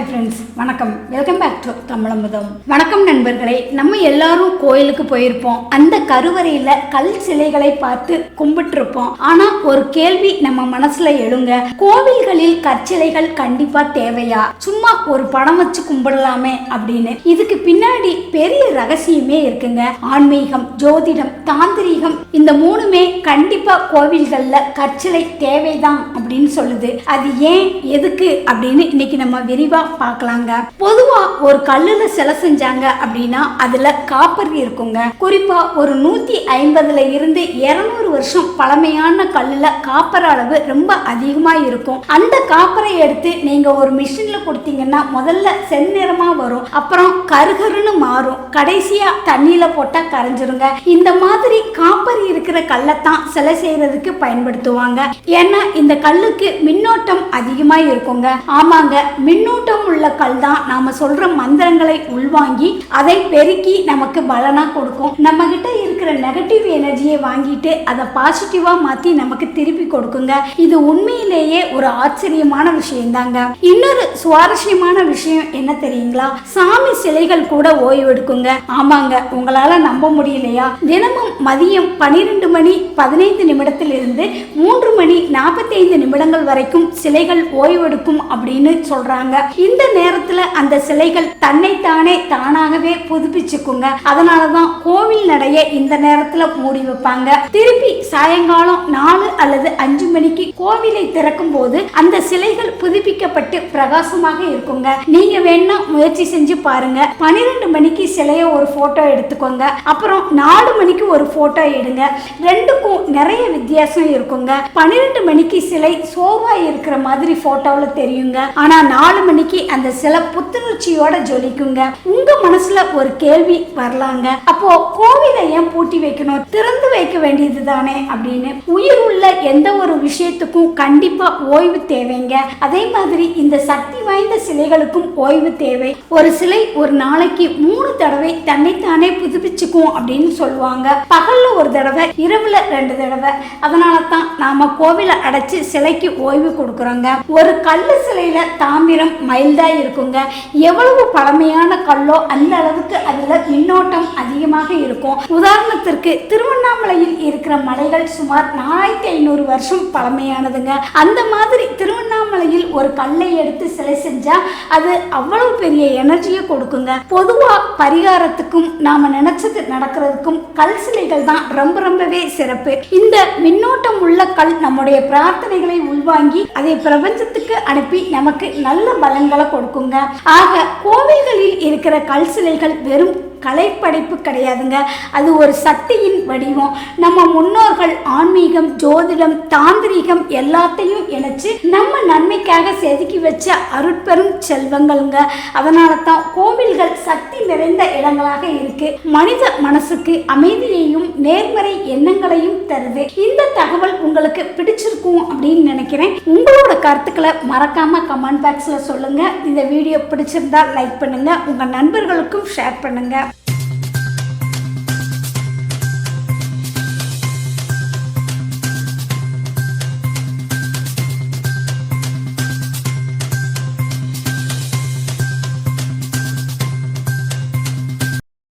Hi friends வணக்கம். Welcome back to Tamizhamudham. வணக்கம் நண்பர்களே. நம்ம எல்லாரும் கோயிலுக்கு போயிருப்போம். அந்த கருவறையில கல் சிலைகளை பார்த்து கும்பிட்டுருப்போம். ஆனா ஒரு கேள்வி நம்ம மனசுல எழுங்க. கோவில்களில் கற்சிலைகள் கண்டிப்பா தேவையா? சும்மா ஒரு படம் வச்சு கும்பிடலாமே அப்படின்னு. இதுக்கு பின்னாடி பெரிய ரகசியமே இருக்குங்க. ஆன்மீகம் ஜோதிடம் தாந்திரீகம் இந்த மூணுமே கண்டிப்பா கோவில்கள்ல கற்சிலை தேவைதான் அப்படின்னு சொல்லுது. அது ஏன் எதுக்கு அப்படின்னு இன்னைக்கு நம்ம விரிவா பார்க்கலாங்க. பொதுவா ஒரு கல்லுல சிலை செஞ்சாங்க அப்படின்னா அதுல காப்பர் இருக்குங்க. குறிப்பா ஒரு நூத்தி ஐம்பதுல இருந்து இருநூறு வருஷம் பழமையான கல்லுல காப்பர் அளவு ரொம்ப அதிகமா இருக்கும். அந்த காப்பரை எடுத்து நீங்க ஒரு மிஷின்ல கொடுத்தீங்கன்னா முதல்ல செந்நிறமா வரும். அப்புறம் கருகருன்னு மாறும். கடைசியா தண்ணியில போட்டா கரைஞ்சிருங்க. இந்த மாதிரி காப்பர் இருக்கிற கல்லத்தான் சிலை செய்யறதுக்கு பயன்படுத்துவாங்க. ஏன்னா இந்த கல்லுக்கு மின்னோட்டம் அதிகமா இருக்குங்க. ஆமாங்க மின்னோட்டம் உள்ள கல் தான். நாம சொல்ற மந்திரங்களை உள்வாங்கி அதை பெருக்கி நமக்கு பலனா கொடுக்கும். நம்ம கிட்ட இருக்கிற நெகட்டிவ் எனர்ஜியை வாங்கிட்டு அதை பாசிட்டிவா மாத்தி நமக்கு திருப்பி கொடுக்குங்க. இது உண்மையிலேயே ஒரு ஆச்சரியமான விஷயம் தாங்க இன்னொரு சுவாரஸ்யமான விஷயம் என்ன தெரியுங்களா? சாமி சிலைகள் கூட ஓய்வெடுக்குங்க. ஆமாங்க உங்களால நம்ப முடியலையா? தினமும் மதியம் பனிரெண்டு மணி பதினைந்து நிமிடத்திலிருந்து மூன்று மணி நாற்பத்தைந்து நிமிடங்கள் வரைக்கும் சிலைகள் ஓய்வெடுக்கும் அப்படின்னு சொல்றாங்க. இந்த நேரத்துல அந்த சிலைகள் தன்னைத்தானே தானாகவே புதுப்பிச்சுக்குங்க. அதனாலதான் கோவில் நடைய இந்த நேரத்துல மூடி வைப்பாங்க. திருப்பி சாயங்காலம் நாலு அல்லது அஞ்சு மணிக்கு கோவிலை திறக்கும் போது அந்த சிலைகள் புதுப்பிக்கப்பட்டு பிரகாசமாக இருக்குங்க. நீங்க வேணா முயற்சி செஞ்சு பாருங்க. பன்னிரெண்டு மணிக்கு சிலைய ஒரு போட்டோ எடுத்துக்கோங்க. அப்புறம் நாலு மணிக்கு ஒரு போட்டோ எடுங்க. ரெண்டுக்கும் நிறைய வித்தியாசம் இருக்குங்க. பன்னிரெண்டு மணிக்கு சிலை சோவா இருக்கிற மாதிரி போட்டோவில் தெரியுங்க. ஆனா நாலு மணிக்கு அந்த சில புத்துணர்ச்சியோட ஜொலிக்குங்க. உங்க மனசுல ஒரு கேள்வி வரலாங்க. அப்போ கோவிலை ஏன் பூட்டி வைக்கணும்? திறந்து வைக்க வேண்டியது தானே அப்படின்னு உயிர் உள்ள எந்த ஒரு விஷயத்துக்கும் கண்டிப்பா ஓய்வு தேவைங்க. அதே மாதிரி இந்த சக்தி வாய்ந்த சிலைகளுக்கும் ஓய்வு தேவை. ஒரு சிலை ஒரு நாளைக்கு மூணு தடவை தன்னைத்தானே புதுப்பிச்சுக்கும் அப்படின்னு சொல்லுவாங்க. பகல்ல ஒரு தடவை இரவுல ரெண்டு தடவை. அதனால தான் நாம கோவிலை அடைச்சு சிலைக்கு ஓய்வு கொடுக்குறோங்க. ஒரு கல்லு சிலையில தாமிரம் மைல்டா இருக்குங்க. எவ்வளவு பழமையான கல்லோ அந்த அளவுக்கு அதுல மின்னோட்டம் அதிகமாக இருக்கும். உதாரணத்திற்கு திருவண்ணாமலை திருவண்ணாமலையில் இருக்கிற மலைகள் சுமார் நாலாயிரத்தி ஐநூறு வருஷம் பழமையானதுங்க. அந்த மாதிரி திருவண்ணாமலையில் ஒரு கல்லை எடுத்து சிலை செஞ்சா அது அவ்வளவு பெரிய எனர்ஜியை கொடுக்குங்க. பொதுவா பரிகாரத்துக்கும் நாம நினைச்சது நடக்கிறதுக்கும் கல் சிலைகள் தான் ரொம்ப ரொம்பவே சிறப்பு. இந்த மின்னோட்டம் உள்ள கல் நம்முடைய பிரார்த்தனைகளை உள்வாங்கி அதை பிரபஞ்சத்துக்கு அனுப்பி நமக்கு நல்ல பலன்களை கொடுக்குங்க. ஆக கோவில்களில் இருக்கிற கல் சிலைகள் வெறும் கலைப்படைப்பு கிடையாதுங்க. அது ஒரு சக்தியின் வடிவம். நம்ம முன்னோர்கள் ஆன்மீகம் ஜோதிடம் தாந்திரிகம் எல்லாத்தையும் இணைச்சு நம்ம நன்மைக்காக செதுக்கி வச்ச அருட்பெரும் செல்வங்கள்ங்க. அதனால தான் கோவில்கள் சக்தி நிறைந்த இடங்களாக இருக்கு. மனித மனசுக்கு அமைதியையும் நேர்மறை எண்ணங்களையும் தருது. இந்த தகவல் உங்களுக்கு பிடிச்சிருக்கும் அப்படின்னு நினைக்கிறேன். உங்களோட கருத்துக்களை மறக்காம கமெண்ட் பாக்ஸ்ல சொல்லுங்க. இந்த வீடியோ பிடிச்சிருந்தா லைக் பண்ணுங்க. உங்க நண்பர்களுக்கும் ஷேர் பண்ணுங்க.